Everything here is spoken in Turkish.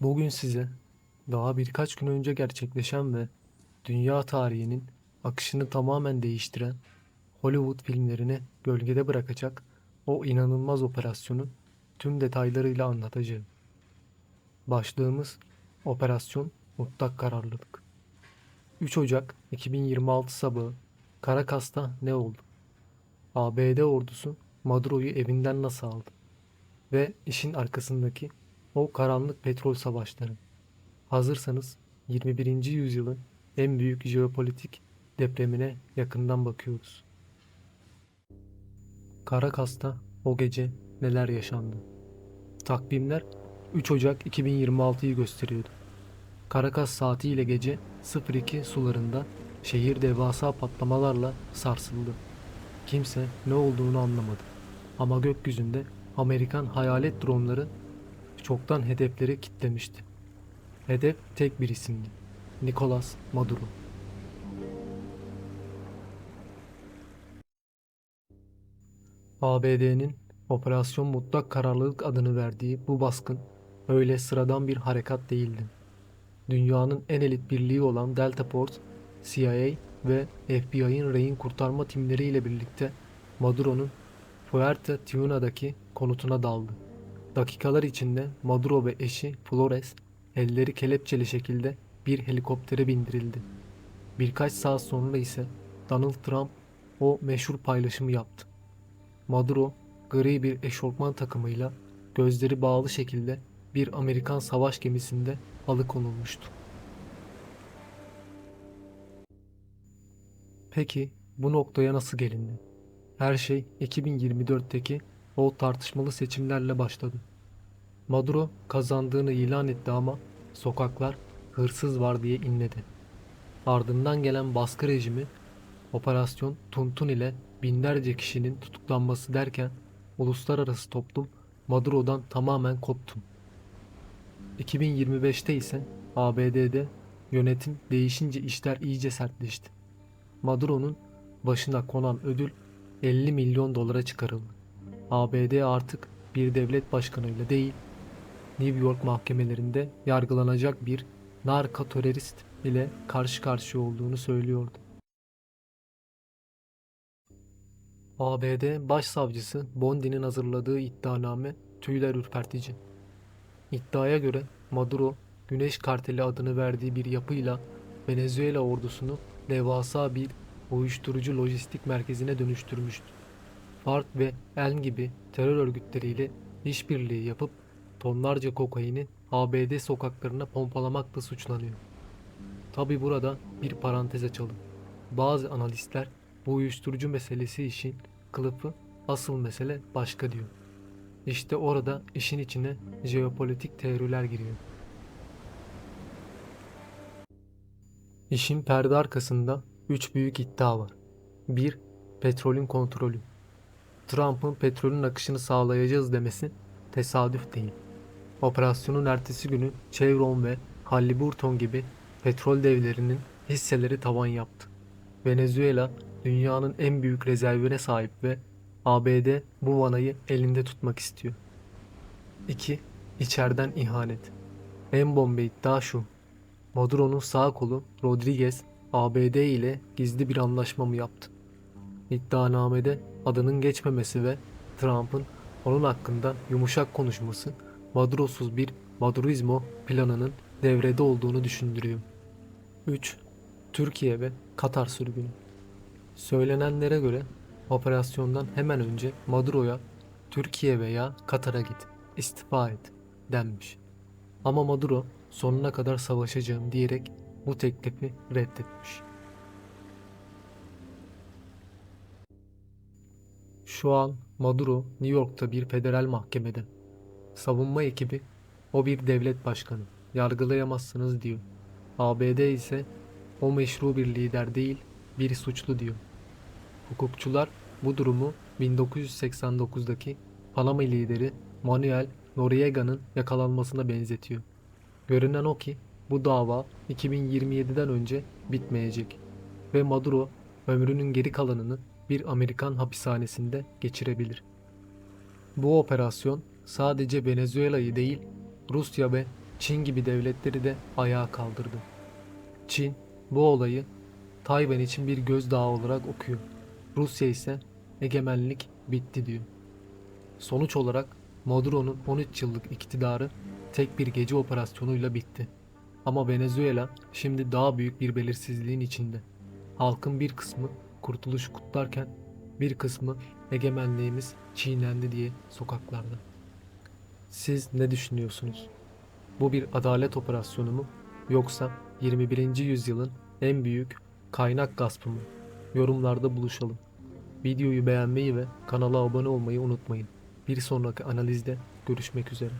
Bugün size daha birkaç gün önce gerçekleşen ve dünya tarihinin akışını tamamen değiştiren Hollywood filmlerini gölgede bırakacak o inanılmaz operasyonun tüm detaylarıyla anlatacağım. Başlığımız Operasyon Mutlak Kararlılık. 3 Ocak 2026 sabahı Caracas'ta ne oldu? ABD ordusu Maduro'yu evinden nasıl aldı? Ve işin arkasındaki o karanlık petrol savaşları. Hazırsanız 21. yüzyılın en büyük jeopolitik depremine yakından bakıyoruz. Caracas'ta o gece neler yaşandı? Takvimler 3 Ocak 2026'yı gösteriyordu. Caracas saatiyle gece 02 sularında şehir devasa patlamalarla sarsıldı. Kimse ne olduğunu anlamadı. Ama gökyüzünde Amerikan hayalet dronları çoktan hedefleri kitlemişti. Hedef tek bir isimdi. Nicolas Maduro. ABD'nin Operasyon Mutlak Kararlılık adını verdiği bu baskın öyle sıradan bir harekat değildi. Dünyanın en elit birliği olan Delta Force, CIA ve FBI'ın rehin kurtarma timleriyle birlikte Maduro'nun Fuerte Tiuna'daki konutuna daldı. Dakikalar içinde Maduro ve eşi Flores elleri kelepçeli şekilde bir helikoptere bindirildi. Birkaç saat sonra ise Donald Trump o meşhur paylaşımı yaptı. Maduro gri bir eşofman takımıyla gözleri bağlı şekilde bir Amerikan savaş gemisinde alıkonulmuştu. Peki bu noktaya nasıl gelindi? Her şey 2024'teki o tartışmalı seçimlerle başladı. Maduro kazandığını ilan etti ama sokaklar hırsız var diye inledi. Ardından gelen baskı rejimi Operasyon Tuntun ile binlerce kişinin tutuklanması derken uluslararası toplum Maduro'dan tamamen koptu. 2025'te ise ABD'de yönetim değişince işler iyice sertleşti. Maduro'nun başına konan ödül 50 milyon dolara çıkarıldı. ABD artık bir devlet başkanıyla değil, New York mahkemelerinde yargılanacak bir narko terörist ile karşı karşıya olduğunu söylüyordu. ABD Başsavcısı Bondi'nin hazırladığı iddianame tüyler ürpertici. İddiaya göre Maduro, Güneş Karteli adını verdiği bir yapıyla Venezuela ordusunu devasa bir uyuşturucu lojistik merkezine dönüştürmüştü. FARC ve ELN gibi terör örgütleriyle işbirliği yapıp tonlarca kokaini ABD sokaklarına pompalamakla suçlanıyor. Tabi burada bir parantez açalım. Bazı analistler bu uyuşturucu meselesi işin kılıfı asıl mesele başka diyor. İşte orada işin içine jeopolitik teoriler giriyor. İşin perde arkasında üç büyük iddia var. 1. Petrolün kontrolü. Trump'ın petrolün akışını sağlayacağız demesi tesadüf değil. Operasyonun ertesi günü Chevron ve Halliburton gibi petrol devlerinin hisseleri tavan yaptı. Venezuela dünyanın en büyük rezervine sahip ve ABD bu vanayı elinde tutmak istiyor. 2. İçeriden ihanet. En bombe iddia şu. Maduro'nun sağ kolu Rodriguez ABD ile gizli bir anlaşma mı yaptı? İddianamede adının geçmemesi ve Trump'ın onun hakkında yumuşak konuşması Maduro'suz bir Madurizmo planının devrede olduğunu düşündürüyor. 3. Türkiye ve Katar sürgünü. Söylenenlere göre operasyondan hemen önce Maduro'ya Türkiye veya Katar'a git, istifa et denmiş. Ama Maduro sonuna kadar savaşacağım diyerek bu teklifi reddetmiş. Şu an Maduro New York'ta bir federal mahkemede. Savunma ekibi o bir devlet başkanı. Yargılayamazsınız diyor. ABD ise o meşru bir lider değil, bir suçlu diyor. Hukukçular bu durumu 1989'daki Panama lideri Manuel Noriegan'ın yakalanmasına benzetiyor. Görünen o ki bu dava 2027'den önce bitmeyecek ve Maduro ömrünün geri kalanını bir Amerikan hapishanesinde geçirebilir. Bu operasyon sadece Venezuela'yı değil Rusya ve Çin gibi devletleri de ayağa kaldırdı. Çin bu olayı Tayvan için bir gözdağı olarak okuyor. Rusya ise egemenlik bitti diyor. Sonuç olarak Maduro'nun 13 yıllık iktidarı tek bir gece operasyonuyla bitti. Ama Venezuela şimdi daha büyük bir belirsizliğin içinde. Halkın bir kısmı kurtuluşu kutlarken bir kısmı egemenliğimiz çiğnendi diye sokaklarda. Siz ne düşünüyorsunuz? Bu bir adalet operasyonu mu yoksa 21. yüzyılın en büyük kaynak gaspı mı? Yorumlarda buluşalım. Videoyu beğenmeyi ve kanala abone olmayı unutmayın. Bir sonraki analizde görüşmek üzere.